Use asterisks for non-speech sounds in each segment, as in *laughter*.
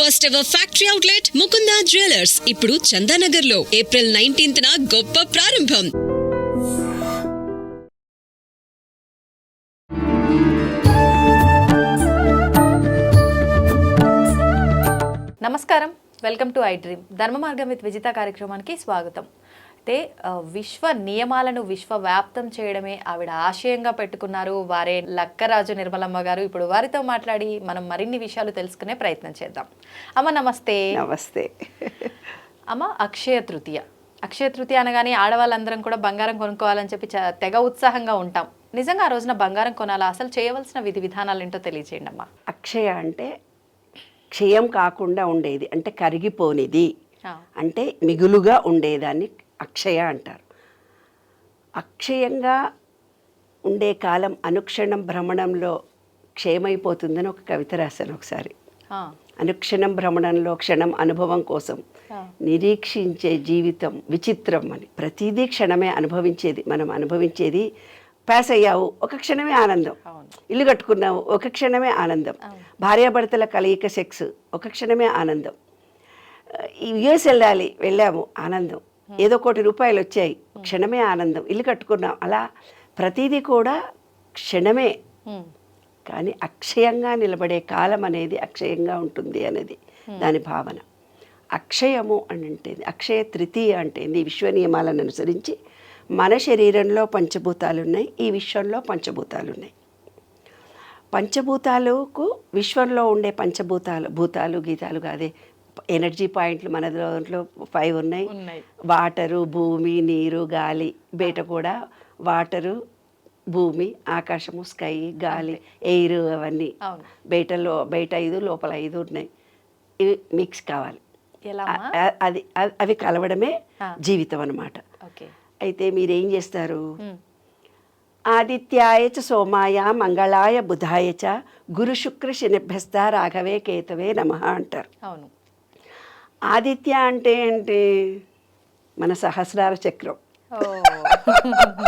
First ever factory outlet Mukunda jewellers ఇప్పుడు చందానగర్లో April nineteenth గొప్ప ప్రారంభం. నమస్కారం. వెల్కమ్ టు ఐ డ్రీమ్ ధర్మ మార్గం విత్ విజిత కార్యక్రమానికి స్వాగతం. అయితే విశ్వ నియమాలను విశ్వవ్యాప్తం చేయడమే ఆవిడ ఆశయంగా పెట్టుకున్నారు. వారే లక్కరాజు నిర్మలమ్మ గారు ఇప్పుడు వారితో మాట్లాడి మనం మరిన్ని విషయాలు తెలుసుకునే ప్రయత్నం చేద్దాం. అమ్మ నమస్తే. నమస్తే. అమ్మ అక్షయ తృతీయ. అక్షయ తృతీయ అనగానే ఆడవాళ్ళందరం కూడా బంగారం కొనుక్కోవాలని చెప్పి తెగ ఉత్సాహంగా ఉంటాం. నిజంగా ఆ రోజున బంగారం కొనాలా? అసలు చేయవలసిన విధి విధానాలు ఏంటో తెలియజేయండి అమ్మా అక్షయ అంటే క్షయం కాకుండా ఉండేది. అంటే కరిగిపోనిది. అంటే మిగులుగా ఉండేదాన్ని. అక్షయ అంటారు. అక్షయంగా ఉండే కాలం అనుక్షణం భ్రమణంలో క్షయమైపోతుందని ఒక కవిత రాశాను ఒకసారి. అనుక్షణం భ్రమణంలో క్షణం అనుభవం కోసం. నిరీక్షించే జీవితం విచిత్రం అని. ప్రతిదీ క్షణమే అనుభవించేది మనం అనుభవించేది పాస్ అయ్యావు ఒక క్షణమే ఆనందం. ఇల్లు కట్టుకున్నావు ఒక క్షణమే ఆనందం. భార్యాభర్తల కలయిక సెక్స్ ఒక క్షణమే ఆనందం. ఈ యుఎస్ వెళ్ళాలి వెళ్ళాము ఆనందం. ఏదో కోటి రూపాయలు వచ్చాయి క్షణమే ఆనందం. ఇల్లు కట్టుకున్నాం. అలా ప్రతిదీ కూడా క్షణమే. కానీ అక్షయంగా నిలబడే కాలం అనేది అక్షయంగా ఉంటుంది అనేది దాని భావన. అక్షయము అని అంటే అక్షయ తృతీయ అంటే ఈ విశ్వ నియమాలను అనుసరించి మన శరీరంలో పంచభూతాలు ఉన్నాయి ఈ విశ్వంలో పంచభూతాలు ఉన్నాయి పంచభూతాలకు విశ్వంలో ఉండే పంచభూతాలు భూతాలు గీతాలు కాదే ఎనర్జీ పాయింట్లు మన దాంట్లో ఫైవ్ ఉన్నాయి. వాటరు భూమి నీరు గాలి బయట కూడా వాటరు భూమి ఆకాశము స్కై గాలి ఎయిర్ అవన్నీ. అవును. బయటలో బయట ఐదు లోపల ఐదు ఉన్నాయి. ఇవి మిక్స్ కావాలి. అది అవి కలవడమే. జీవితం అన్నమాట. ఓకే. అయితే మీరేం చేస్తారు? ఆదిత్యాయ చ సోమాయ మంగళాయ బుధాయ చ గురు శుక్ర శనిభ్యస్త రాఘవే కేతవే నమ అంటారు. అవును. ఆదిత్య అంటే ఏంటి? మన సహస్రార చక్రం. ఓ. *laughs*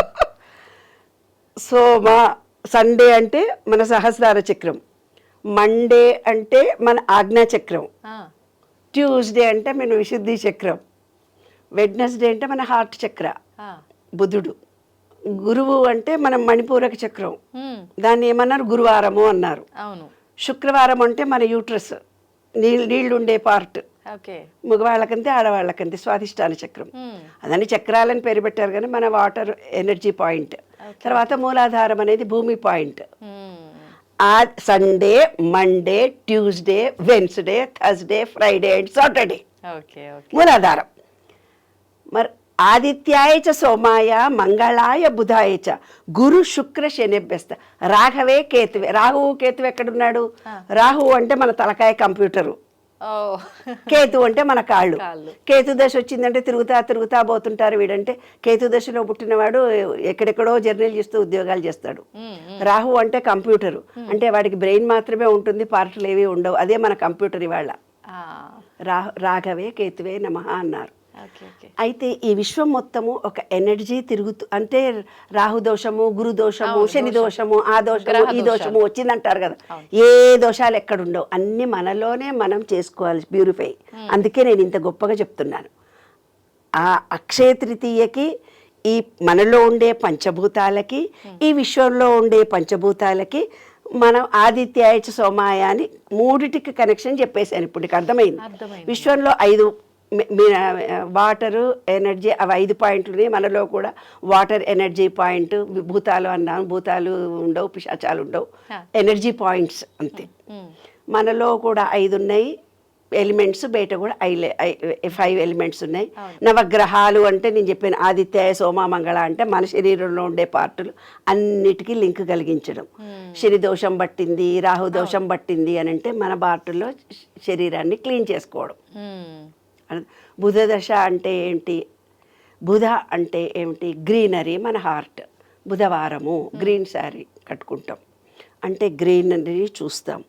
సోమ సండే అంటే మన సహస్రార చక్రం. మండే అంటే మన ఆజ్ఞా చక్రం. ట్యూస్డే అంటే మన విశుద్ధి చక్రం. వెడ్నెస్డే అంటే మన హార్ట్ చక్ర. బుధుడు. గురువు అంటే మన మణిపూరక చక్రం. దాన్ని ఏమన్నారు? గురువారము అన్నారు. శుక్రవారం అంటే మన యూట్రస్. నీళ్ళు నీళ్ళు ఉండే పార్ట్. మగవాళ్ళకంతే ఆడవాళ్ళకంతే స్వాధిష్టాన చక్రం. అదని చక్రాలని పేరు పెట్టారు కానీ మన వాటర్ ఎనర్జీ పాయింట్. తర్వాత మూలాధారం అనేది భూమి పాయింట్. ఆ Sunday Monday Tuesday Wednesday Thursday Friday and Saturday. మూలాధారం. మరి ఆదిత్యాయ చ సోమాయ మంగళాయ బుధాయ చ గురు శుక్ర శనిభ్యస్త రాఘవే కేతువే రాహువు కేతువు ఎక్కడున్నాడు? రాహువు అంటే మన తలకాయ కంప్యూటరు. కేతు అంటే మన కాళ్ళు. కేతు దశ వచ్చిందంటే తిరుగుతా తిరుగుతా పోతుంటారు వీడంటే. కేతు దశలో పుట్టినవాడు ఎక్కడెక్కడో జర్నీలు చేస్తూ ఉద్యోగాలు చేస్తాడు. రాహు అంటే కంప్యూటరు. అంటే వాడికి బ్రెయిన్ మాత్రమే ఉంటుంది పార్ట్లు ఏవి ఉండవు. అదే మన కంప్యూటర్ ఇవాళ. ఆ, రా రాఘవే కేతువే నమః అన్నారు. అయితే ఈ విశ్వం మొత్తము ఒక ఎనర్జీ తిరుగుతూ అంటే రాహు దోషము గురు దోషము శని దోషము ఆ దోషము ఈ దోషము వచ్చిందంటారు కదా. ఏ దోషాలు ఎక్కడుండవు అన్ని మనలోనే మనం చేసుకోవాలి ప్యూరిఫై. అందుకే నేను ఇంత గొప్పగా చెప్తున్నాను. ఆ అక్షయ తృతీయకి ఈ మనలో ఉండే పంచభూతాలకి ఈ విశ్వంలో ఉండే పంచభూతాలకి మనం ఆదిత్యాయ చ సోమాయ అని మూడిటికి కనెక్షన్ చెప్పేశాను. ఇప్పుడు నీకు అర్థమైంది. విశ్వంలో ఐదు వాటరు ఎనర్జీ అవి ఐదు పాయింట్లు ఉన్నాయి. మనలో కూడా వాటర్ ఎనర్జీ పాయింట్ భూతాలు అన్నాం. భూతాలు ఉండవు పిశాచాలు ఉండవు. ఎనర్జీ పాయింట్స్ అంతే. మనలో కూడా ఐదు ఉన్నాయి. ఎలిమెంట్స్ బయట కూడా ఐ ఫైవ్ ఎలిమెంట్స్ ఉన్నాయి. నవగ్రహాలు అంటే నేను చెప్పిన ఆదిత్య సోమ మంగళ అంటే మన శరీరంలో ఉండే పార్టులు అన్నిటికీ లింక్ కలిగించడం. శని దోషం పట్టింది రాహు దోషం పట్టింది అని అంటే మన పార్టుల్లో శరీరాన్ని క్లీన్ చేసుకోవడం. ఉమ్, అర్థం- బుధ దశ అంటే ఏంటి? బుధ అంటే ఏమిటి? గ్రీనరీ మన హార్ట్. బుధవారము గ్రీన్ శారీ కట్టుకుంటాం. అంటే గ్రీనరీ చూస్తాం.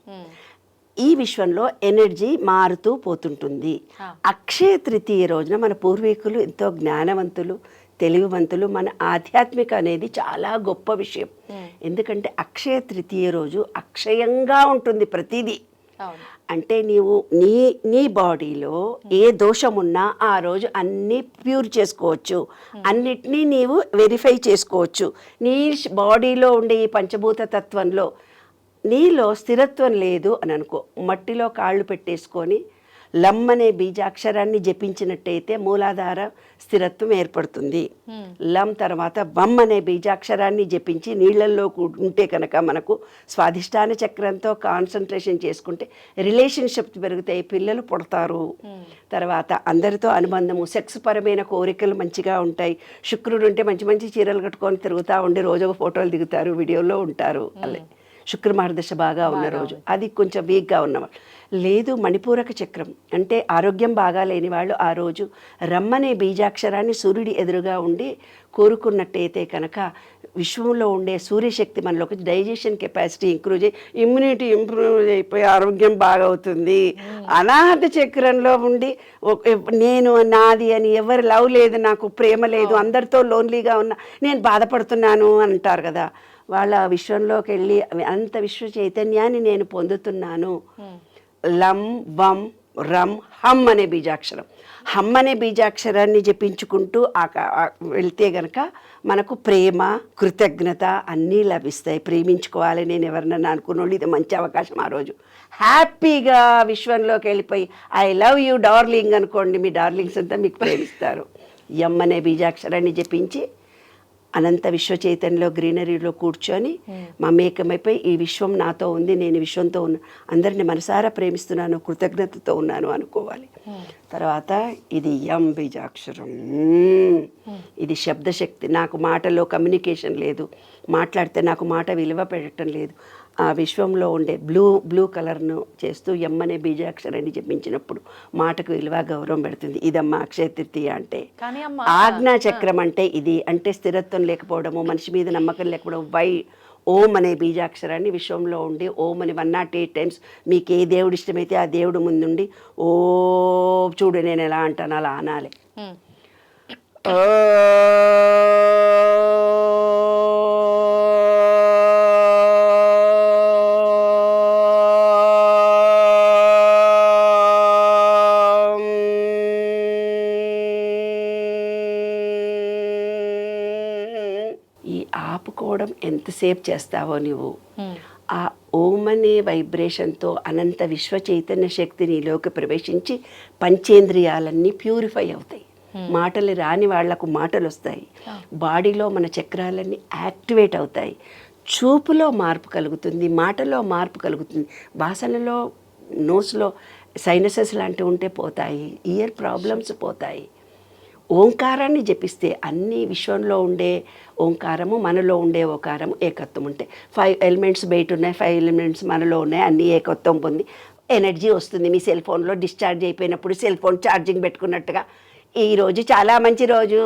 ఈ విశ్వంలో ఎనర్జీ మారుతూ పోతుంటుంది. అక్షయ తృతీయ రోజున మన పూర్వీకులు ఎంతో జ్ఞానవంతులు తెలివివంతులు మన ఆధ్యాత్మిక అనేది చాలా గొప్ప విషయం. ఎందుకంటే అక్షయ తృతీయ రోజు అక్షయంగా ఉంటుంది ప్రతిదీ. అంటే నీవు నీ నీ బాడీలో ఏ దోషం ఉన్నా ఆ రోజు అన్నీ ప్యూర్ చేసుకోవచ్చు. అన్నిటినీ నీవు వెరిఫై చేసుకోవచ్చు. నీ బాడీలో ఉండే ఈ పంచభూత తత్వంలో నీలో స్థిరత్వం లేదు అని అనుకో. మట్టిలో కాళ్ళు పెట్టేసుకొని లమ్ అనే బీజాక్షరాన్ని జపించినట్టయితే మూలాధార స్థిరత్వం ఏర్పడుతుంది. లం తర్వాత బమ్ అనే బీజాక్షరాన్ని జపించి నీళ్ళల్లో కూ- ఉంటే కనుక మనకు స్వాధిష్టాన చక్రంతో కాన్సన్ట్రేషన్ చేసుకుంటే రిలేషన్షిప్ పెరుగుతాయి పిల్లలు పుడతారు. తర్వాత అందరితో అనుబంధము సెక్స్ పరమైన కోరికలు మంచిగా ఉంటాయి. శుక్రుడు ఉంటే మంచి మంచి చీరలు కట్టుకొని తిరుగుతూ ఉండి రోజు ఒక ఫోటోలు దిగుతారు వీడియోలో ఉంటారు. అల్లే శుక్ర మహర్దశ బాగా ఉన్న రోజు. అది కొంచెం వీక్గా ఉన్నవాళ్ళు. లేదు మణిపూరక చక్రం. అంటే ఆరోగ్యం బాగా లేని వాళ్ళు ఆ రోజు రమ్మనే బీజాక్షరాన్ని సూర్యుడి ఎదురుగా ఉండి కోరుకున్నట్టయితే కనుక విశ్వంలో ఉండే సూర్యశక్తి మనలోకి డైజెషన్ కెపాసిటీ ఇంప్రూవ్ చేయి ఇమ్యూనిటీ ఇంప్రూవ్ అయిపోయి ఆరోగ్యం బాగా అవుతుంది అనాహత చక్రంలో ఉండి నేను నాది అని ఎవరు లవ్ లేదు నాకు ప్రేమ లేదు అందరితో లోన్లీగా ఉన్నా నేను బాధపడుతున్నాను అంటారు కదా. వాళ్ళ విశ్వంలోకి వెళ్ళి అంత విశ్వ చైతన్యాన్ని నేను పొందుతున్నాను. లం వం రం హమ్ అనే బీజాక్షరం. హమ్ అనే బీజాక్షరాన్ని జపించుకుంటూ ఆ వెళ్తే గనక మనకు ప్రేమ కృతజ్ఞత అన్నీ లభిస్తాయి. ప్రేమించుకోవాలి నేను ఎవరినన్నా అనుకున్నోళ్ళు ఇది మంచి అవకాశం ఆ రోజు. హ్యాపీగా విశ్వంలోకి వెళ్ళిపోయి ఐ లవ్ యూ డార్లింగ్ అనుకోండి మీ డార్లింగ్స్ అంతా మీకు ప్రేమిస్తారు. ఎమ్ అనే బీజాక్షరాన్ని జపించి అనంత విశ్వ చైతన్యంలో గ్రీనరీలో కూర్చొని మమేకమైపోయి ఈ విశ్వం నాతో ఉంది నేను విశ్వంతో ఉన్నా అందరిని మనసారా ప్రేమిస్తున్నాను కృతజ్ఞతతో ఉన్నాను అనుకోవాలి. తర్వాత ఇది యం బీజాక్షరం. మ్మ్. ఇది శబ్దశక్తి. నాకు మాటలో కమ్యూనికేషన్ లేదు. మాట్లాడితే నాకు మాట విలువ పెట్టడం లేదు. ఆ విశ్వంలో ఉండే బ్లూ బ్లూ కలర్ను చేస్తూ ఎమ్మనే బీజాక్షరాన్ని జపించినప్పుడు మాటకు విలువ గౌరవం పెడుతుంది. ఇదమ్మా అక్షయ తృతీయ అంటే. ఆజ్ఞా చక్రం అంటే ఇది. అంటే స్థిరత్వం లేకపోవడము మనిషి మీద నమ్మకం లేకపోవడం. వై ఓం అనే బీజాక్షరాన్ని విశ్వంలో ఉండి ఓం అని వన్ నాట్ ఎయిట్ టైమ్స్ మీకు ఏ దేవుడు ఇష్టమైతే ఆ దేవుడు ముందుండి ఓ చూడు నేను ఎలా అంటాను అలా అనాలి. ఉమ్. ఆపుకోవడం ఎంతసేపు చేస్తావో నువ్వు. ఆ ఓం అనే వైబ్రేషన్తో అనంత విశ్వ చైతన్య శక్తి నీలోకి ప్రవేశించి పంచేంద్రియాలన్నీ ప్యూరిఫై అవుతాయి. మాటలు రాని వాళ్ళకు మాటలు వస్తాయి బాడీలో మన చక్రాలన్నీ యాక్టివేట్ అవుతాయి. చూపులో మార్పు కలుగుతుంది మాటలో మార్పు కలుగుతుంది. వాసనలో నోస్లో సైనసెస్ లాంటివి ఉంటే పోతాయి. ఇయర్ ప్రాబ్లమ్స్ పోతాయి. ఓంకారాన్ని జపిస్తే అన్ని విశ్వంలో ఉండే ఓంకారము మనలో ఉండే ఓంకారము ఏకత్వం ఉంటాయి ఫైవ్ ఎలిమెంట్స్ బయట ఉన్నాయి ఫైవ్ ఎలిమెంట్స్ మనలో ఉన్నాయి అన్ని ఏకత్వం పొంది ఎనర్జీ వస్తుంది. మీ సెల్ ఫోన్లో డిశ్చార్జ్ అయిపోయినప్పుడు సెల్ ఫోన్ ఛార్జింగ్ పెట్టుకున్నట్టుగా. ఈరోజు చాలా మంచి రోజు.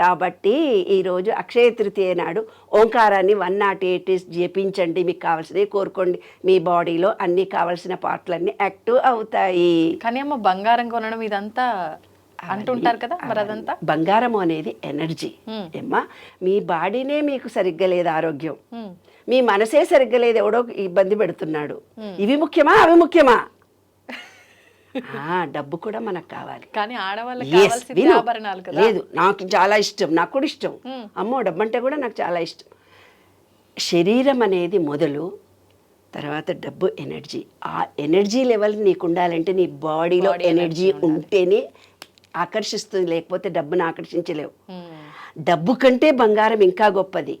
కాబట్టి ఈరోజు అక్షయ తృతీయ నాడు ఓంకారాన్ని వన్ నాట్ ఎయిట్ జపించండి. మీకు కావాల్సినవి కోరుకోండి. మీ బాడీలో అన్ని కావాల్సిన పార్ట్లన్నీ యాక్టివ్ అవుతాయి. కానీ అమ్మ బంగారం కొనడం ఇదంతా అంటుంటారు కదా మరి అదంతా? బంగారం అనేది ఎనర్జీ. మ్మ్. ఏమ్మా మీ బాడీనే మీకు సరిగ్గా లేదు ఆరోగ్యం. మీ మనసే సరిగ్గా లేదు ఎవడో ఇబ్బంది పెడుతున్నాడు. ఇవి ముఖ్యమా అవి ముఖ్యమా? ఆ, డబ్బు కూడా మనకు కావాలి. కానీ ఆడవాళ్ళకి లేదు నాకు చాలా ఇష్టం నాకు కూడా ఇష్టం. అమ్మో డబ్బు అంటే కూడా నాకు చాలా ఇష్టం. శరీరం అనేది మొదలు తర్వాత డబ్బు ఎనర్జీ. ఆ ఎనర్జీ లెవెల్ నీకు ఉండాలంటే నీ బాడీలో ఎనర్జీ ఉంటేనే ఆకర్షిస్తుంది లేకపోతే డబ్బును ఆకర్షించలేవు. డబ్బు కంటే బంగారం ఇంకా గొప్పది.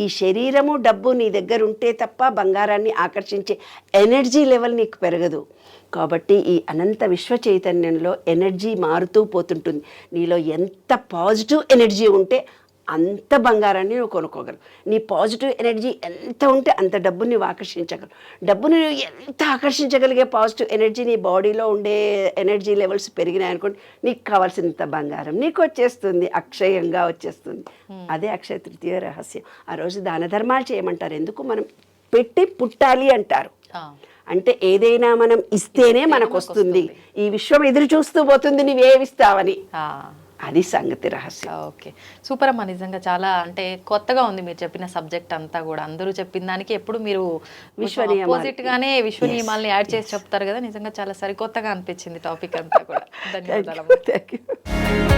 ఈ శరీరము డబ్బు నీ దగ్గర ఉంటే తప్ప బంగారాన్ని ఆకర్షించే ఎనర్జీ లెవెల్ నీకు పెరగదు. కాబట్టి ఈ అనంత విశ్వ చైతన్యంలో ఎనర్జీ మారుతూ పోతుంటుంది. నీలో ఎంత పాజిటివ్ ఎనర్జీ ఉంటే అంత బంగారాన్ని నువ్వు కొనుక్కోగలవు. నీ పాజిటివ్ ఎనర్జీ ఎంత ఉంటే అంత డబ్బుని నువ్వు ఆకర్షించగలవు. డబ్బుని నువ్వు ఎంత ఆకర్షించగలిగే పాజిటివ్ ఎనర్జీ నీ బాడీలో ఉండే ఎనర్జీ లెవెల్స్ పెరిగినాయి అనుకోండి నీకు కావాల్సినంత బంగారం నీకు వచ్చేస్తుంది అక్షయంగా వచ్చేస్తుంది. అదే అక్షయ తృతీయ రహస్యం. ఆ రోజు దాన ధర్మాలు చేయమంటారు. ఎందుకు మనం పెట్టి పుట్టాలి అంటారు. అంటే ఏదైనా మనం ఇస్తేనే మనకు వస్తుంది. ఈ విశ్వం ఎదురు చూస్తూ పోతుంది నువ్వేమిస్తావని. అది సంగతి రహస్యం. ఓకే. సూపర్ అమ్మా నిజంగా చాలా అంటే కొత్తగా ఉంది మీరు చెప్పిన సబ్జెక్ట్ అంతా కూడా. అందరూ చెప్పిన దానికి ఎప్పుడు మీరు. ఆపోజిట్ గానే విశ్వ నియమాల్ని యాడ్ చేసి చెప్తారు కదా నిజంగా చాలా సరికొత్తగా అనిపించింది టాపిక్ అంతా కూడా. *laughs* ధన్యవాదాలు